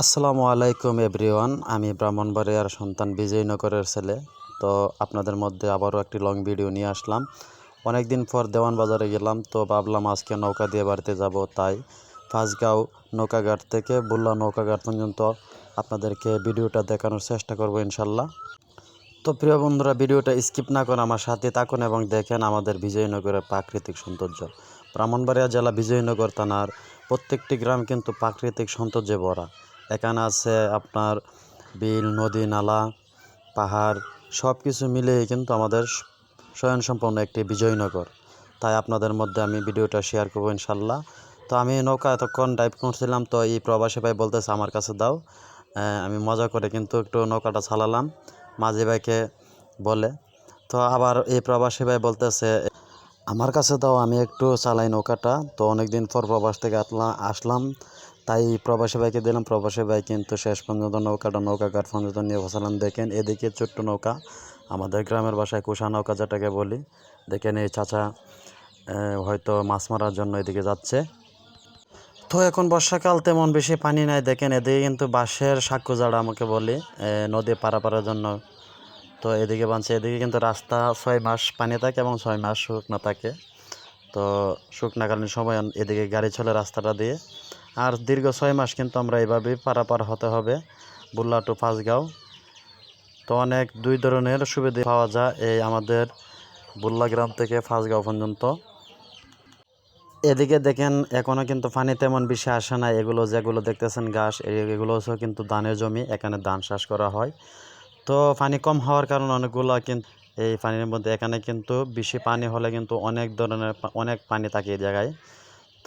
আসসালামু আলাইকুম এভরিওয়ান, আমি ব্রাহ্মণবাড়িয়ার সন্তান বিজয়নগরের ছেলে। তো আপনাদের মধ্যে আবারও একটি লং ভিডিও নিয়ে আসলাম। অনেক দিন পর দেওয়ান বাজারে গেলাম, তো ভাবলাম আজকে নৌকা দিয়ে বাড়িতে যাব। তাই ফাঁসগাঁও নৌকাঘাট থেকে বুল্লা নৌকাঘাট পর্যন্ত আপনাদেরকে ভিডিওটা দেখানোর চেষ্টা করব ইনশাল্লাহ। তো প্রিয় বন্ধুরা, ভিডিওটা স্কিপ না করে আমার সাথে থাকুন এবং দেখেন আমাদের বিজয়নগরের প্রাকৃতিক সৌন্দর্য। ব্রাহ্মণবাড়িয়া জেলা বিজয়নগর থানার প্রত্যেকটি গ্রাম কিন্তু প্রাকৃতিক সৌন্দর্যে ভরা। এখানে আছে আপনার বিল, নদী, নালা, পাহাড়, সব কিছু মিলিয়ে কিন্তু আমাদের স্বয়ংসম্পন্ন একটি বিজয়নগর। তাই আপনাদের মধ্যে আমি ভিডিওটা শেয়ার করব ইনশাল্লাহ। তো আমি নৌকা এতক্ষণ ডাইভ করছিলাম, তো এই প্রবাসী ভাই বলতেছে, আমার কাছে দাও। আমি মজা করে কিন্তু একটু নৌকাটা চালালাম। মাঝি ভাইকে বলে, তো আবার এই প্রবাসী ভাই বলতেছে, আমার কাছে দাও, আমি একটু চালাই নৌকাটা। তো অনেক দিন পর প্রবাস থেকে আসলাম। তাই প্রবাসী ভাইকে দিলাম। প্রবাসী ভাই কিন্তু শেষ পর্যন্ত নৌকাটা নৌকা নৌকাঘাট পর্যন্ত নিয়ে বসালাম। দেখেন এদিকে ছোট্ট নৌকা, আমাদের গ্রামের বাসায় কুষা নৌকা যেটাকে বলি। দেখেন এই চাচা হয়তো মাছ মারার জন্য এদিকে যাচ্ছে। তো এখন বর্ষাকাল, তেমন বেশি পানি নাই। দেখেন এদিকে কিন্তু বাঁশের সাক্ষ্য জাড়া আমাকে বলি নদী পারাপারের জন্য। তো এদিকে বানছে এদিকে কিন্তু রাস্তা ছয় মাস পানি থাকে এবং ছয় মাস শুকনো থাকে। তো শুকনাকালীন সময় এদিকে গাড়ি চলে রাস্তাটা দিয়ে। আর দীর্ঘ ছয় মাস কিন্তু আমরা এইভাবেই পারাপার হতে হবে বুল্লা টু ফাঁসগাঁও তো অনেক দুই ধরনের সুবিধা পাওয়া যায় এই আমাদের বুল্লা গ্রাম থেকে ফাঁসগাঁও পর্যন্ত। এদিকে দেখেন এখনও কিন্তু পানি তেমন বেশি আসে না। এগুলো যেগুলো দেখতেছেন ঘাস এগুলো হচ্ছে কিন্তু ধানের জমি, এখানে ধান চাষ করা হয়। তো পানি কম হওয়ার কারণে অনেকগুলো কিন্তু এই পানির মধ্যে এখানে কিন্তু বেশি পানি হলে কিন্তু অনেক ধরনের অনেক পানি থাকে এই জায়গায়।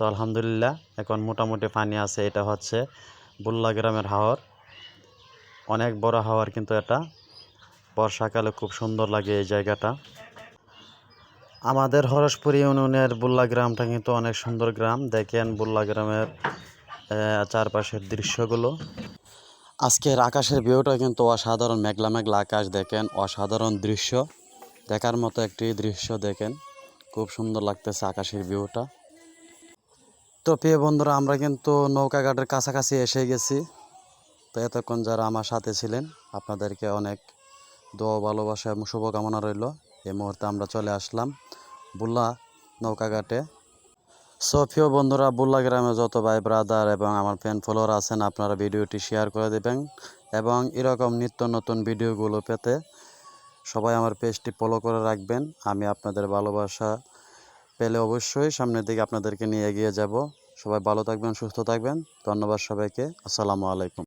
তো আলহামদুলিল্লাহ, এখন মোটামুটি পানি আছে, এটা হচ্ছে বুল্লা গ্রামের হাওর। অনেক বড় হাওয়ার কিন্তু এটা। বর্ষাকালে খুব সুন্দর লাগে এই জায়গাটা। আমাদের হরসপুর ইউনিয়নের বুল্লা গ্রামটা কিন্তু অনেক সুন্দর গ্রাম। দেখেন বুল্লা গ্রামের চারপাশের দৃশ্যগুলো। আজকের আকাশের ভিউটা কিন্তু অসাধারণ, মেঘলা মেঘলা আকাশ, দেখেন অসাধারণ দৃশ্য। দেখার মতো একটি দৃশ্য, দেখেন। খুব সুন্দর লাগতেছে আকাশের ভিউটা। তো প্রিয় বন্ধুরা, আমরা কিন্তু নৌকাঘাটের কাছাকাছি এসে গেছি। তো এতক্ষণ যারা আমার সাথে ছিলেন, আপনাদেরকে অনেক দোয়া, ভালোবাসা এবং শুভকামনা রইল। এই মুহূর্তে আমরা চলে আসলাম বুল্লা নৌকাঘাটে সো প্রিয় বন্ধুরা, বুল্লা গ্রামে যত ভাই ব্রাদার এবং আমার ফ্যান ফলোয়ার আছেন, আপনারা ভিডিওটি শেয়ার করে দেবেন এবং এরকম নিত্য নতুন ভিডিওগুলো পেতে সবাই আমার পেজটি ফলো করে রাখবেন। আমি আপনাদের ভালোবাসা পেলে অবশ্যই সামনের দিকে আপনাদেরকে নিয়ে এগিয়ে যাব। সবাই ভালো থাকবেন, সুস্থ থাকবেন। ধন্যবাদ সবাইকে। আসসালামু আলাইকুম।